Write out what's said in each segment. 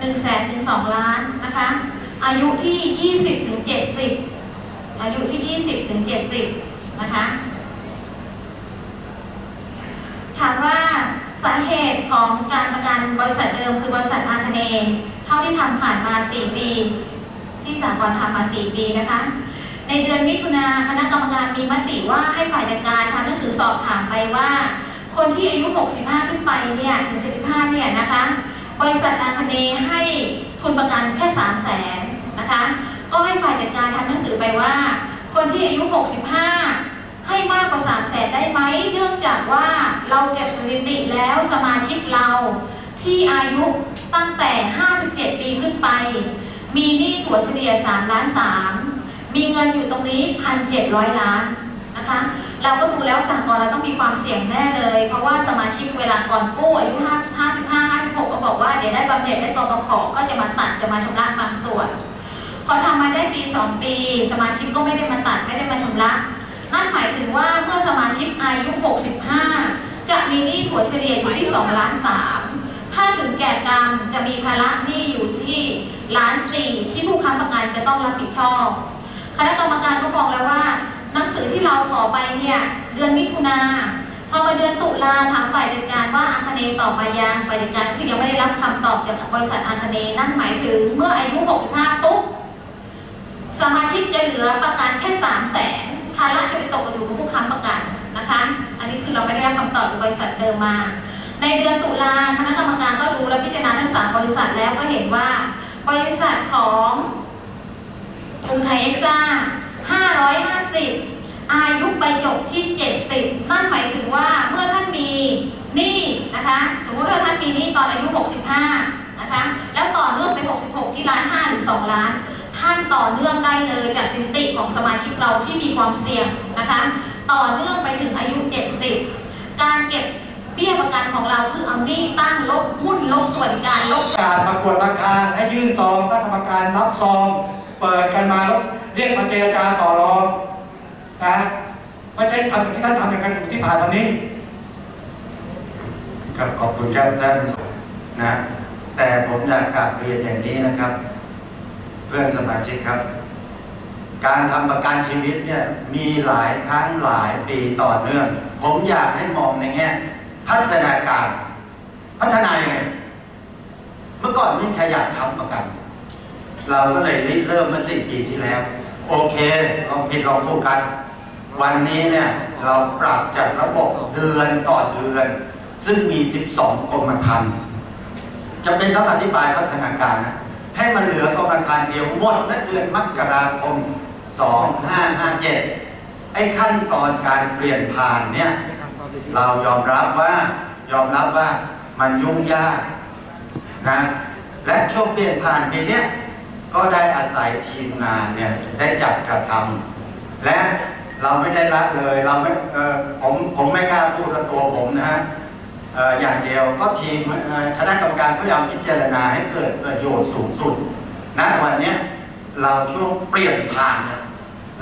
1แสนถึง2ล้านนะคะ อายุที่ 20ถึง70 อายุที่ 20ถึง70 นะคะ ถามว่าสาเหตุของการประกันบริษัทเดิมคือบริษัทอาคเนเท่าที่ทำผ่านมา 4 ปี ที่สากลทำมา 4 ปีนะคะในเดือนมิถุนาคณะกรรมการมีมติว่าให้ฝ่ายจัดการทำหนังสือสอบถามไปว่า คนที่อายุ 65 ขึ้นไปเนี่ยถึง 75 เนี่ยนะคะ บริษัทอาคเนให้ทุนประกันแค่3 0 0แสนนะคะ ก็ให้ฝ่ายจัดการทำหนังสือไปว่า คนที่อายุ 65 ให้มากกว่า 3 0 0แสนได้ไหม เนื่องจากว่าเราเก็บสถิติแล้วสมาชิกเราที่อายุตั้งแต่ 57 ปีขึ้นไป มีหนี้ถั่วเฉลี่ย3ล้าน3มีเงินอยู่ตรงนี้ 1,700 ล้านนะคะเราก็ดูแล้วสหกรณ์เราต้องมีความเสี่ยงแน่เลย เพราะว่าสมาชิกเวลาก่อนกู้อายุ 55 บอกว่าเดี๋ยวได้บำเหน็จได้กบขก็จะมาตัดจะมาชำระบางส่วน พอทำมาได้ปี2ปี สมาชิกก็ไม่ได้มาตัดไม่ได้มาชำระ นั่นหมายถึงว่าเมื่อสมาชิกอายุ 65 จะมีหนี้ถั่วเฉลี่ยอยู่ที่2ล้าน3ถ้าถึงแก่กรรมจะมีภาระหนี้อยู่ที่ล้านสี่ที่ผู้ค้ำประกันจะต้องรับผิดชอบคณะกรรมการก็บอกแล้วว่าหนังสือที่เราขอไปเนี่ยเดือนมิถุนา พอมาเดือนตุลาถามฝ่ายจัดการว่าอาคเนย์ตอบมายังฝ่ายจัดการคือยังไม่ได้รับคำตอบจากบริษัทอาคเนนั่นหมายถึงเมื่ออายุ 65 ปุ๊บสมาชิกจะเหลือประกันแค่3 0 0แสนภาระจะไปตกอยู่กับผู้ค้ำประกันนะคะ อันนี้คือเราไม่ได้รับคำตอบจากบริษัทเดิมมา ในเดือนตุลาคณะกรรมการก็ดูและพิจารณาทั้งสามบริษัทแล้วก็เห็นว่า บริษัทของกรุงไทยเอ็กซ่า550 อายุไปจบที่ 70 นั่นหมายถึงว่าเมื่อท่านมีหนี้นะคะ สมมติว่าท่านมีหนี้ตอนอายุ 65 นะคะ แล้วต่อเนื่องไป 66 ที่ล้าน5หรือ2ล้าน ท่านต่อเนื่องได้เลยจากสินติของสมาชิกเราที่มีความเสี่ยงนะคะ ต่อเนื่องไปถึงอายุ 70 การเก็บเบี้ยประกันของเราคือเอาหนี้ตั้งลบหุ้นลบส่วนการลบการประกวดราคาให้ยื่นซองตั้งกรรมการรับซอง เปิดกันมาแล้วเรียกมาเจรจาต่อรอง นะไม่ใช่ทำที่ท่านทำอย่างนั้นที่ผ่านมานี้ครับขอบคุณครับท่านนะ แต่ผมอยากกลับเรียนอย่างนี้นะครับ เพื่อนสมาชิกครับ การทำประกันชีวิตเนี่ยมีหลายครั้งหลายปีต่อเนื่อง ผมอยากให้มองในแง่พัฒนาการ พัฒนายังไงเมื่อก่อนไม่มีใครอยากทำประกัน เราก็เลยริเริ่มเมื่อสี่ปีที่แล้ว โอเคลองผิดลองถูกกัน วันนี้เนี่ยเราปรับจากระบบเดือนต่อเดือน ซึ่งมี 12กรมธรรม์จะเป็นต้องอธิบายพัฒนาการนะให้มันเหลือกรมธรรม์เดียวหมดณเดือนมกราคม 2557 ไอ้ขั้นตอนการเปลี่ยนผ่านเนี่ยเรายอมรับว่ายอมรับว่ามันยุ่งยากนะและช่วงเปลี่ยนผ่านปีเนี้ยก็ได้อาศัยทีมงานเนี่ยได้จัดกระทำและ เราไม่ได้ละเลยเราไม่เออผมผมไม่กล้าพูดตัวผมนะฮะอย่างเดียวก็ทีมคณะกรรมการพยายามพิจารณาให้เกิดประโยชน์สูงสุดณวันนี้เราช่วงเปลี่ยนผ่าน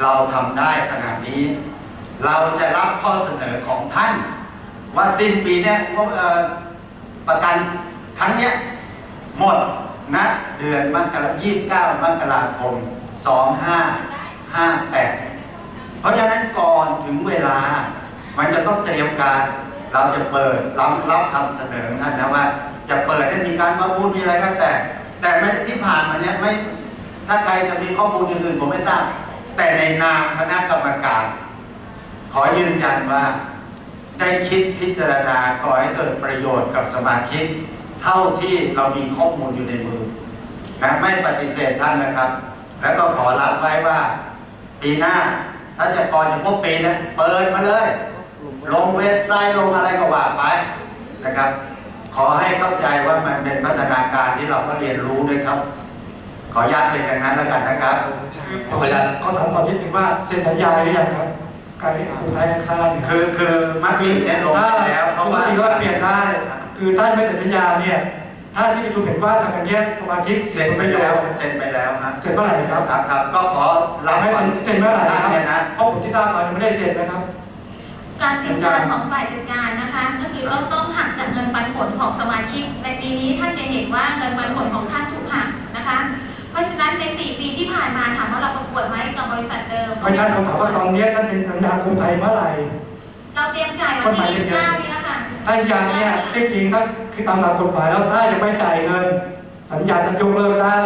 เราทำได้ขนาดนี้ เราจะรับข้อเสนอของท่าน ว่าสิ้นปีเนี้ยประกันครั้งเนี้ยหมดนะเดือนมกรายี่สิบเก้ามกราคมสองห้าห้าแปด เพราะฉะนั้นก่อนถึงเวลา มันจะต้องเตรียมการเราจะเปิดรับรับคำเสนอท่านนะว่า จะเปิดให้มีการประมูลมีอะไรก็แต่ แต่ไม่ที่ผ่านมาเนี้ยไม่ถ้าใครจะมีข้อมูลอย่างอื่นผมไม่ทราบ แต่ในนามคณะกรรมการ ขอยืนยันว่า ได้คิดพิจารณาก่อให้เกิดประโยชน์กับสมาชิก เท่าที่เรามีข้อมูลอยู่ในมือนะไม่ปฏิเสธท่านนะครับ แล้วก็ขอรับไว้ว่า ปีหน้า ถ้าจะก่อนจะพบปีเนะเปิดมาเลย ลงเว็บไซต์ลงอะไรก็ว่าไปนะครับ ขอให้เข้าใจว่ามันเป็นพัฒนาการที่เราก็เรียนรู้ด้วยครับ ขออนุญาตเป็นอย่างนั้นแล้วกันนะครับคือขออนุญาตก็ถามตอนนี้ถึงว่าเซ็นสัญญาหรือยังครับไกลกรุงไทยแองซ่าเนี่ยคือคือมันมีเนี่ยลงถ้าไปแล้วเพราะว่าปกติว่าเปลี่ยนได้ คือถ้าไม่เซ็นสัญญาเนี่ย ถ้าที่ประชุมเห็นว่าทางการแยกสมาชิกเสีเซ็ยนผลไปประโยแล้วชน์เซ็นไปแล้วครับเซ็นเมื่อไหร่ครับครับครับก็ขอรับไม่ก่อนเซ็นเมื่อไหร่ครับเนี่ยนะเพราะผมที่ทราบมายังไม่ได้เซ็นนะครับ การเตรียมการของฝ่ายจัดการนะคะ ก็คือต้องต้องหักจากเงินปันผลของสมาชิกในปีนี้ท่านจะเห็นว่าว่าเงินปันผลของท่านถูกหักนะคะ เพราะฉะนั้นใน 4 ปีที่ผ่านมาถามว่าเราประกวดไหมกับบริษัทเดิมไม่ใช่ผมถามว่าตอนนี้ท่านเซ็นสัญญากรุงไทยเมื่อไหร่เราเตรียมจ่ายวันที่29นี้แล้วค่ะถ้าอย่างเนี้ยที่จริงถ้าคื อตามหลักกฎหมายแล้วถ้าจะไม่จ่ายเงิน สัญญาจะยกเลิกได้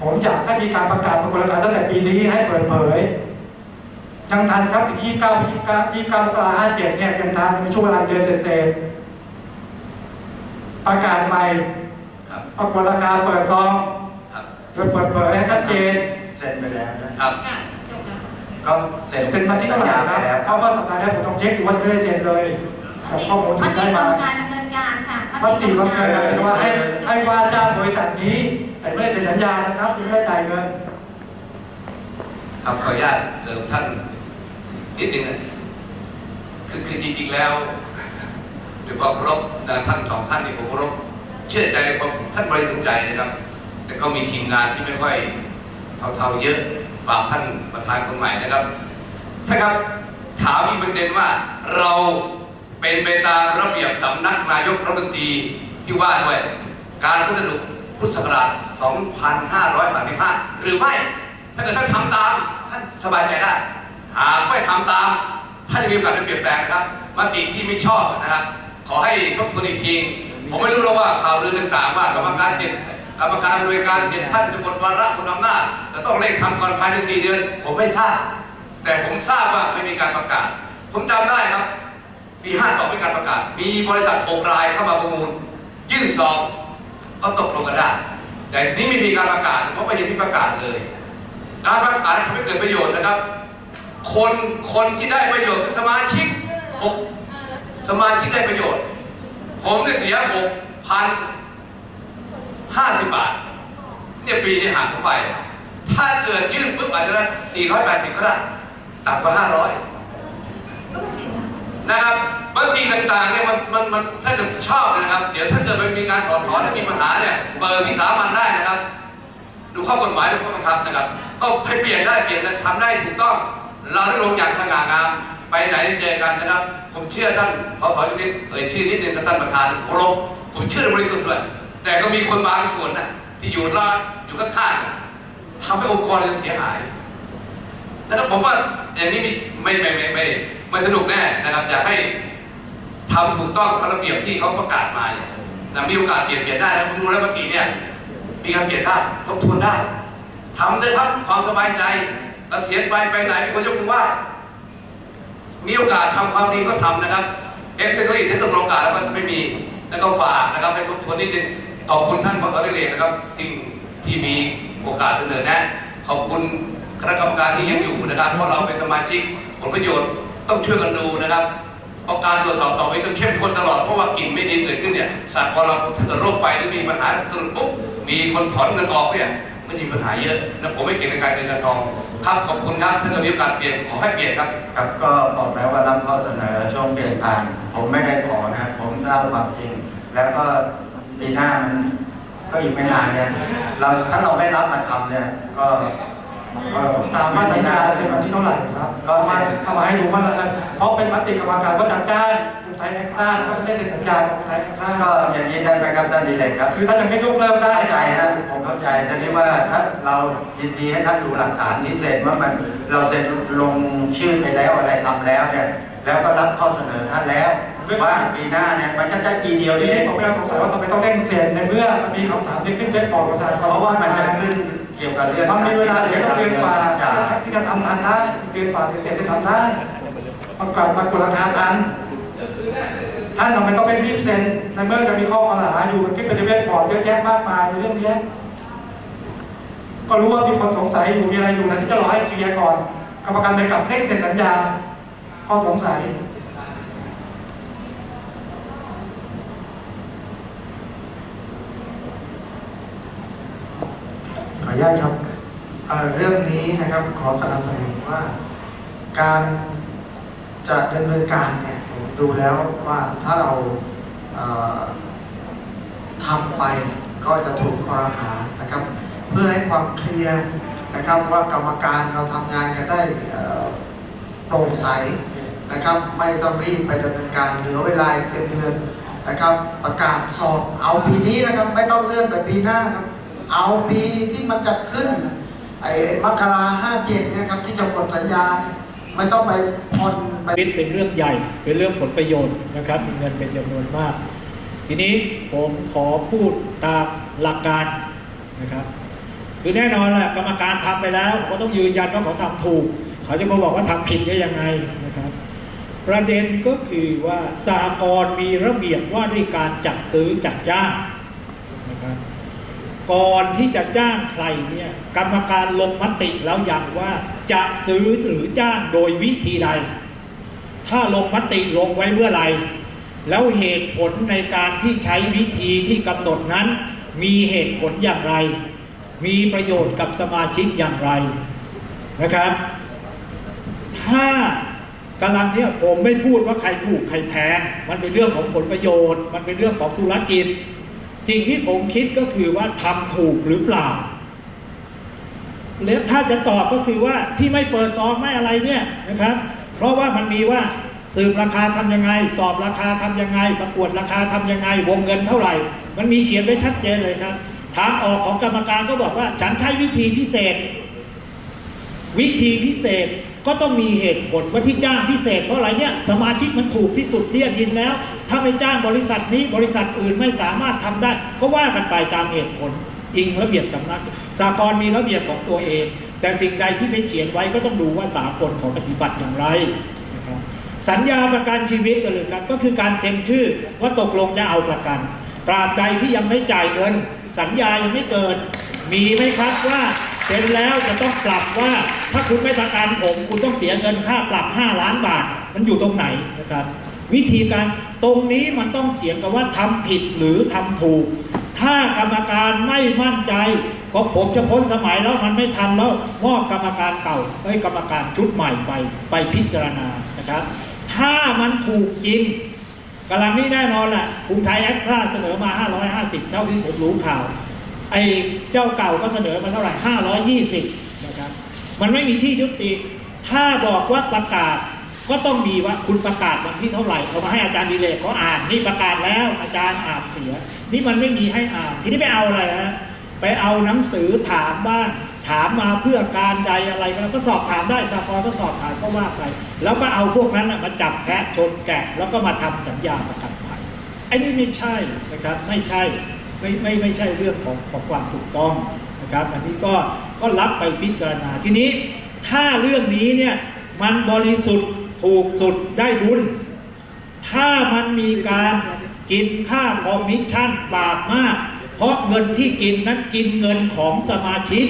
ผมอยากให้มีการประกาศประกวดรายการตั้งแต่ปีนี้ให้เปิดเผยยังทันครับที่29 29 29มกราคม57เนี่ยยังทันในช่วงเวลาเดือนเศษๆประกาศใหม่ครับประกวดราคาเปิดซองครับโดยเปิดเผยให้ชัดเจนเซ็นไปแล้วนะครับค่ะจบแล้วก็เซ็นเซ็นมาที่เท่าไหร่สัญคญรับไปแล้วเพราะว่าสัปดาห์นี้ผมต้องเช็คดูว่าจะไม่ได้เซ็นเลยแต่ข้อมูลมที่ติได้กรมา รมการดำเนินการค่ะมติมันเกิดอะไรแต่ว่าให้ให้ว่าจ้างบริษัทนี้ แต่ไม่ได้เซ็นสัญญานะครับยังไม่ได้จ่ายเงินครับขออนุญาตเสริมท่านนิดนึงนะคือคือจริงๆแล้วด้วยความเคารพนะท่านสองท่านนี่ผมเคารพเชื่อใจในความท่านบริสุทธิ์ใจนะครับ แต่ก็มีทีมงานที่ไม่ค่อยเท่าๆเยอะฝากท่านประธานคนใหม่นะครับท่านครับถามอีกประเด็นว่าเรา เป็นไปตามระเบียบสำนักนายกรัฐมนตรีที่ว่าด้วยการพัสดุพุทธศักราช 2535 หรือไม่ ถ้าเกิดท่านทำตามท่านสบายใจได้ หากไม่ทำตามท่านจะมีโอกาสได้เปลี่ยนแปลงนะครับมติที่ไม่ชอบนะครับ ขอให้ทบทวนอีกทีผมไม่รู้หรอกว่าข่าวลือต่างๆว่ากรรมการเจ็ดกรรมการโดยการเจ็ดท่านจะหมดวาระคุณอำนาจจะต้องเร่งทำก่อนภายในสี่เดือน ผมไม่ทราบ แต่ผมทราบว่าไม่มีการประกาศ ผมจำได้ครับ ปี 52มีการประกาศ มีบริษัท6รายเข้ามาประมูล ยื่นซองก็ตกลงกันได้ แต่นี้ไม่มีการประกาศเพราะไม่เห็นมีประกาศเลย การประกาศทำให้เกิดประโยชน์นะครับ คนคนที่ได้ประโยชน์คือสมาชิกหกสมาชิกได้ประโยชน์ ผมได้เสียหกพันห้าสิบบาท เนี่ยปีนี้หักเข้าไป ถ้าเกิดยื่นปุ๊บอาจจะได้สี่ร้อยแปดสิบก็ได้ต่ำกว่าห้าร้อย นะครับบางทีต่างๆเนี่ยมันมันมันถ้าเกิดชอบเนี่ยนะครับ เดี๋ยวถ้าเกิดมันมีการถอนถอนและมีปัญหาเนี่ยเปิดวิสามันได้นะครับ ดูข้อกฎหมายดูข้อบังคับนะครับ ก็ให้เปลี่ยนได้เปลี่ยนได้ทำได้ถูกต้อง เราได้ลงอย่างสง่างามไปไหนเจอกันนะครับ ผมเชื่อท่านขอขอนิดเอ่ยชื่อนิดนึงกับท่านประธานครพผมเชื่อในบริสุทธิ์ด้วยแต่ก็มีคนบางส่วนนะที่อยู่รอดอยู่ข้างๆทำให้องค์กรเราเสียหายนะครับผมว่าอย่างนี้ไม่ไม่ไม่ไม่ ไม่สนุกแน่นะครับอยากให้ทำถูกต้องตามระเบียบที่เขาประกาศมาเนี่ยนะมีโอกาสเปลี่ยนเปลี่ยนได้นะผมดูแล้วเมื่อกี้เนี่ยมีการเปลี่ยนได้ทบทวนได้ทำได้ครับความสบายใจเกษียณไปไปไหนมีคนยกมือไหว้มีโอกาสทำความดีก็ทำนะครับเอ็กซ์เซอร์ที่ต้องโอกาแล้วก็ไม่มีแล้วก็ฝากนะครับให้ทบทวนนิดนึงขอบคุณท่านพอดิเลกนะครับที่ที่มีโอกาสเสนอแนะขอบคุณคณะกรรมการที่ยังอยู่นะครับเพราะเราเป็นสมาชิกผลประโยชน์ ต้องช่วยกันดูนะครับเพราะการตรวจสอบต่อไปต้องเข้มข้นตลอดเพราะว่ากลิ่นไม่ดีเกิดขึ้นเนี่ยสัตว์พอเราถ้าเกิดโรคไปหรือมีปัญหาตรุดปุ๊บมีคนถอนเงินออกเนี่ยมันมีปัญหาเยอะนะผมไม่เก่งในการเงินการทองครับขอบคุณครับถ้าเกิดมีโอกาสเปลี่ยนขอให้เปลี่ยนครับครับก็บอกแล้วว่ารับข้อเสนอช่วงเปลี่ยนผ่าน ผมไม่ได้ขอนะผมเล่าความจริง แล้วก็ปีหน้ามันก็อีกไม่นานเนี่ยเราถ้าเราไม่รับมาทำเนี่ยก็ ตามมาตรการเซ็นวันที่เท่าไหร่ครับก็เอาเซ็มานเอามาให้ดูว่าแล้วเพราะเป็นมติกรรมการว่าจัดจ้างกรุงไทยแอคซ่านะครับไม่ได้เซ็นสัญญากับกรุงไทยแอคซ่าก็อย่างนี้ได้ไหมครับท่านดีเลยครับ คือท่านยังไม่ยกเลิกได้เข้าใจนะผมเข้าใจทีนี้ว่าถ้าเรายินดีให้ท่านดูหลักฐานที่เซ็นว่ามันเราเซ็นลงชื่อไปแล้วอะไรทำแล้วเนี่ยแล้วก็รับข้อเสนอท่านแล้วว่าปีหน้าเนี่ยมันก็จะปีเดียวทีเอนี้งผมไม่สงสัยว่าทำไมต้องเร่งเซ็นในเมื่อมันมีคำถามที่ขึ้นเว็บบอกประชาชนเพราะว่ามันจะขึ้น เกี่ยวกับเรื่องมันมีเวลาเดี๋ยวต้องเดือนกว่าที่จะทำทันได้เดือนกว่าจะเสร็จจะทำได้ประกาศมากดราคาทันท่านทำไมต้องไม่รีบเซ็นในเมื่อจะมีข้อกล่าวหาอยู่มันขึ้นไปในเว็บบอร์ดเยอะแยะมากมายเรื่องนี้ก็รู้ว่ามีคนสงสัยอยู่มีอะไรอยู่แต่ที่จะรอให้เคลียร์ก่อนกรรมการไปกลับเร่งเซ็นสัญญาข้อสงสัย ออนุญาตครับเเรื่องนี้นะครับขอสนับสนุนว่า การจะดำเนินการเนี่ยผมดูแล้วว่าถ้าเราเทำไปก็จะถูกคอรหานะครับ เพื่อให้ความเคลียร์นะครับว่ากรรมการเราทำงานกันได้โปร่งใสนะครับ ไม่ต้องรีบไปดำเนินการเหลือเวลาเป็นเดือนนะครับ ประกาศสอบเอาปีนี้นะครับ ไม่ต้องเลื่อนไปปีหน้าครับ เอาปีที่มันจะขึ้นไอ้มกราห้าเจ็ดนะครับ ที่จะหมดสัญญาไม่ต้องไปผ่อนไปเป็นเรื่องใหญ่ เป็นเรื่องผลประโยชน์นะครับ มีเงินเป็นจำนวนมาก ทีนี้ผมขอพูดตามหลักการนะครับ คือแน่นอนแหละกรรมการทำไปแล้วก็ต้องยืนยันว่าเขาทำถูก เขาจะมาบอกว่าทำผิดได้ยังไงนะครับ ประเด็นก็คือว่าสหกรมีระเบียบว่าด้วยการจัดซื้อจัดจ้าง ก่อนที่จะจ้างใครเนี่ยกรรมการลงมติแล้วอย่างว่าจะซื้อหรือจ้างโดยวิธีใด ถ้าลงมติลงไว้เมื่อไหร่แล้วเหตุผลในการที่ใช้วิธีที่กำหนดนั้น มีเหตุผลอย่างไร มีประโยชน์กับสมาชิกอย่างไรนะครับ ถ้ากำลังเนี่ยผมไม่พูดว่าใครถูกใครแพงมันเป็นเรื่องของผลประโยชน์ มันเป็นเรื่องของธุรกิจ สิ่งที่ผมคิดก็คือว่าทำถูกหรือเปล่า แล้วถ้าจะตอบก็คือว่าที่ไม่เปิดซองไม่อะไรเนี่ยนะครับ เพราะว่ามันมีว่าสืบราคาทำยังไง สอบราคาทำยังไง ประกวดราคาทำยังไง วงเงินเท่าไหร่ มันมีเขียนไว้ชัดเจนเลยครับ ทางออกของกรรมการก็บอกว่า ฉันใช้วิธีพิเศษ วิธีพิเศษ ก็ต้องมีเหตุผลว่าที่จ้างพิเศษเพราะอะไรเนี่ยสมาชิกมันถูกที่สุดเรียกยินแล้ว ถ้าไม่จ้างบริษัทนี้บริษัทอื่นไม่สามารถทำได้ ก็ว่ากันไปตามเหตุผลอิงระเบียบสำนักสากลมีระเบียบของตัวเอง แต่สิ่งใดที่ไม่เขียนไว้ก็ต้องดูว่าสากลของปฏิบัติอย่างไรนะครับสัญญาประกันชีวิตก็เลยครับก็คือการเซ็นชื่อว่าตกลงจะเอาประกัน ตราบใดที่ยังไม่จ่ายเงิน สัญญายังไม่เกิด มีไหมครับว่าเซ็นแล้วจะต้องปรับว่า ถ้าคุณไม่ประกันผม คุณต้องเสียเงินค่าปรับ 5 ล้านบาท มันอยู่ตรงไหนนะครับ วิธีการตรงนี้มันต้องเถียงกันว่าทำผิดหรือทำถูก ถ้ากรรมการไม่มั่นใจก็ผมจะพ้นสมัยแล้วมันไม่ทันแล้วมอบกรรมการเก่าให้กรรมการชุดใหม่ไปไปพิจารณานะครับ ถ้ามันถูกจริงกำลังนี้แน่นอนแหละกรุงไทยแอคท่าเสนอมา 550 เท่าที่ผมรู้ข่าว ไอ้เจ้าเก่าก็เสนอมาเท่าไหร่ 520นะครับ มันไม่มีที่ยุติ ถ้าบอกว่าประกาศก็ต้องมีว่าคุณประกาศวันที่เท่าไหร่เอามาให้อาจารย์ดีเลยเขาอ่านนี่ประกาศแล้วอาจารย์อ่านเสีย นี่มันไม่มีให้อ่าน ทีนี้ไปเอาอะไรฮะไปเอาหนังสือถามบ้างถามมาเพื่อการใดอะไรก็สอบถามได้สากลก็สอบถามก็ว่าไป แล้วก็เอาพวกนั้นมาจับแพะชนแกะ แล้วก็มาทำสัญญาประกันภัยไอ้นี่ไม่ใช่นะครับไม่ใช่ไม่ไม่ไม่ใช่เรื่องของของความถูกต้อง นะครับ อันนี้ก็ก็รับไปพิจารณาทีนี้ ถ้าเรื่องนี้เนี่ยมันบริสุทธิ์ถูกสุดได้บุญ ถ้ามันมีการกินค่าคอมมิชชั่นบาปมาก เพราะเงินที่กินนั้นกินเงินของสมาชิก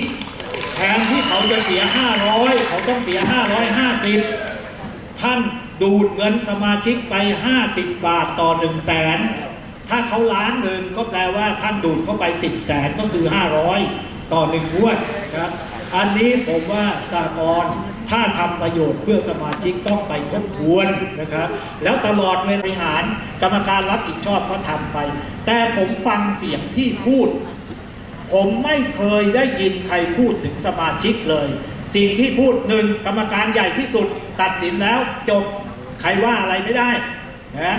แทนที่เขาจะเสีย 500 เขาต้องเสีย 550 ท่านดูดเงินสมาชิกไป 50 บาทต่อ 1 0 0 0 0แสนถ้าเขาล้านหนึ่งก็แปลว่าท่านดูดเข้าไป 10แสนก็คือ 500 ต่อหนึ่งงวดครับอันนี้ผมว่าสากลถ้าทำประโยชน์เพื่อสมาชิกต้องไปทบทวนนะครับ แล้วตลอดเวลาบริหารกรรมการรับผิดชอบก็ทำไป แต่ผมฟังเสียงที่พูด ผมไม่เคยได้ยินใครพูดถึงสมาชิกเลย สิ่งที่พูดหนึ่งกรรมการใหญ่ที่สุด ตัดสินแล้วจบใครว่าอะไรไม่ได้นะ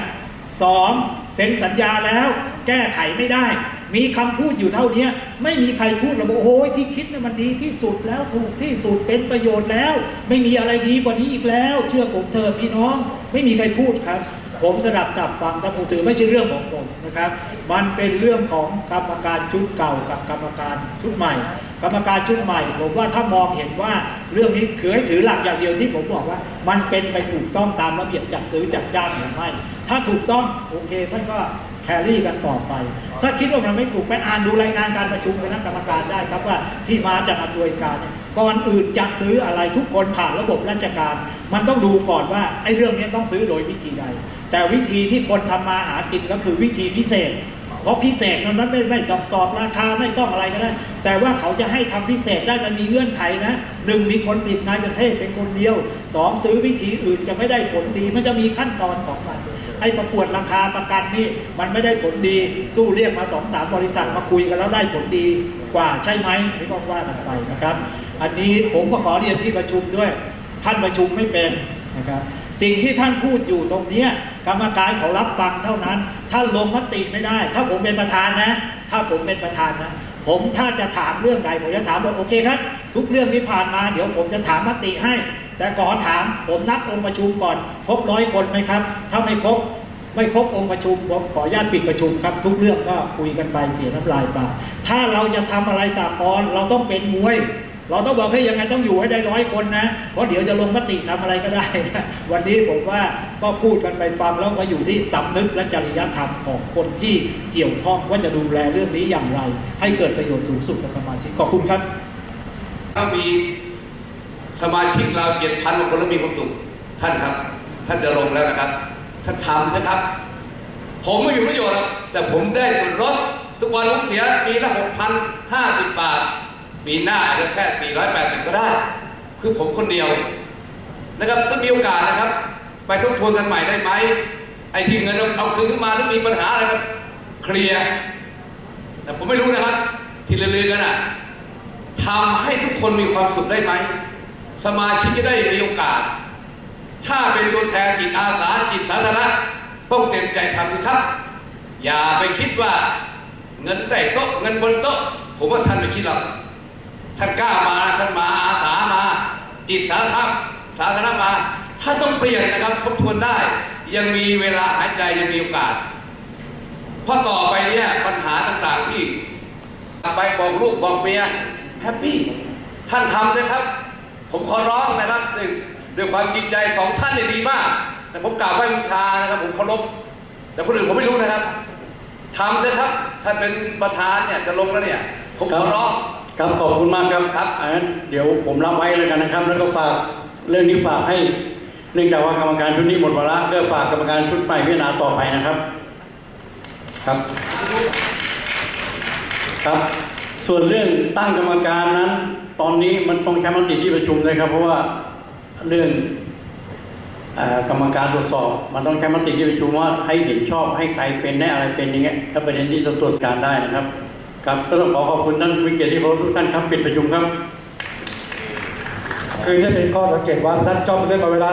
สองเซ็นสัญญาแล้วแก้ไขไม่ได้ มีคำพูดอยู่เท่านี้ไม่มีใครพูดหรอกโอ้ยที่คิดเนี่ยมันดีที่สุดแล้วถูกที่สุดเป็นประโยชน์แล้ว ไม่มีอะไรดีกว่านี้อีกแล้ว เชื่อผมเถอะพี่น้อง ไม่มีใครพูดครับ ผมสดับจับฟังแต่ผมถือไม่ใช่เรื่องของผมนะครับ มันเป็นเรื่องของกรรมการชุดเก่ากับกรรมการชุดใหม่ กรรมการชุดใหม่ ผมว่าถ้ามองเห็นว่าเรื่องนี้คือให้ถือหลักอย่างเดียวที่ผมบอกว่า มันเป็นไปถูกต้องตามระเบียบจัดซื้อจัดจ้างหรือไม่ ถ้าถูกต้องโอเคท่านก็ แครี่กันต่อไป ถ้าคิดว่ามันไม่ถูกไปอ่านดูรายงานการประชุมคณะกรรมการได้ครับว่าที่มาจากอำนวยการเนี่ยก่อนอื่นจะซื้ออะไรทุกคนผ่านระบบราชการ มันต้องดูก่อนว่าไอ้เรื่องนี้ต้องซื้อโดยวิธีใด แต่วิธีที่คนทำมาหากินก็คือวิธีพิเศษ เพราะพิเศษนั้นไม่ไม่ต้องสอบราคาไม่ต้องอะไรก็ได้แต่ว่าเขาจะให้ทำพิเศษได้มันมีเงื่อนไขนะหนึ่งมีคนติดในประเทศเป็นคนเดียวสองซื้อวิธีอื่นจะไม่ได้ผลดีมันจะมีขั้นตอนของมัน ไอ้ประกวดราคาประกันนี่มันไม่ได้ผลดีสู้เรียกมาสองสามบริษัทมาคุยกันแล้วได้ผลดีกว่าใช่ไหมไม่ต้องว่ากันไปนะครับ อันนี้ผมก็ขอเรียนที่ประชุมด้วย ท่านประชุมไม่เป็นนะครับสิ่งที่ท่านพูดอยู่ตรงนี้กรรมการเขารับฟังเท่านั้น ท่านลงมติไม่ได้ ถ้าผมเป็นประธานนะ ถ้าผมเป็นประธานนะ ผมถ้าจะถามเรื่องใดผมจะถามว่าโอเคครับ ทุกเรื่องที่ผ่านมา เดี๋ยวผมจะถามมติให้ แต่ก่อถามผมนับองค์ประชุมก่อนครบร้อยคนไหมครับ ถ้าไม่ครบไม่ครบองค์ประชุมผมขออนุญาตปิดประชุมครับ ทุกเรื่องก็คุยกันไปเสียน้ำลายปาถ้าเราจะทำอะไรสากลเราต้องเป็นมวยเราต้องบอกให้ยังไงต้องอยู่ให้ได้ร้อยคนนะเพราะเดี๋ยวจะลงมติทำอะไรก็ได้นะวันนี้ผมว่าก็พูดกันไปฟังแล้วก็อยู่ที่สำนึกและจริยธรรมของคนที่เกี่ยวข้องว่าจะดูแลเรื่องนี้อย่างไร ให้เกิดประโยชน์สูงสุดกับสมาชิกขอบคุณครับถ้ามี สมาชิกเราเจ็ดพันคนแล้วมีความสุขท่านครับ ท่านจะลงแล้วนะครับ ท่านทำนะครับ ผมไม่มีประโยชน์หรอกแต่ผมได้ส่วนลดทุกวันผมเสียปีละหกพันห้าสิบบาท ปีหน้าอาจจะแค่สี่ร้อยแปดสิบก็ได้ คือผมคนเดียว นะครับถ้ามีโอกาสนะครับ ไปทบทวนกันใหม่ได้ไหมไอ้ที่เงินเอาเอาคืนขึ้นมาถ้ามีปัญหาอะไรก็เคลียร์แต่ผมไม่รู้นะครับ ที่ลือๆกันอะทำให้ทุกคนมีความสุขได้ไหม สมาชิกจะได้มีโอกาส ถ้าเป็นตัวแทนจิตอาสาจิตสาธารณะต้องเต็มใจทำสิครับ อย่าไปคิดว่าเงินใต้โต๊ะเงินบนโต๊ะ ผมว่าท่านไม่คิดหรอกท่านกล้ามาท่านมาอาสามา จิตสาธารณะสาธารณะมาท่านต้องเปลี่ยนนะครับทบทวนได้ ยังมีเวลาหายใจยังมีโอกาสเพราะต่อไปเนี่ยปัญหาต่างๆที่ไปบอกลูกบอกเมียแฮปปี้ท่านทำนะครับ ผมขอร้องนะครับด้วยด้วยความจริงใจสองท่านเนี่ยดีมากแต่ผมกราบไหว้บูชานะครับ ผมเคารพแต่คนอื่นผมไม่รู้นะครับทำนะครับท่านเป็นประธานเนี่ยจะลงแล้วเนี่ย ผมขอร้อง ครับขอบคุณมากครับครับอันนั้นเดี๋ยวผมรับไว้เลยกันนะครับ แล้วก็ฝากเรื่องนี้ฝากให้เนื่องจากว่ากรรมการชุดนี้หมดวาระก็ฝากกรรมการชุดใหม่พิจารณาต่อไปนะครับ ครับ ครับ ส่วนเรื่องตั้งกรรมการนั้น ตอนนี้มันต้องใช้มติที่ประชุมเลยครับ เพราะว่าเรื่องอกรรมการตรวจสอบ มันต้องใช้มติที่ประชุมว่าให้เห็นชอบให้ใครเป็นได้อะไรเป็นอย่างเงี้ยถ้าประเด็นที่ต้องตรวจการได้นะครับครับก็ต้องขอขอบคุณท่านวิเกียรติที่เคารพทุกท่านครับปิดประชุมครับ คือจะเป็นข้อสังเกตว่าท่านจ้องเรื่องเวลา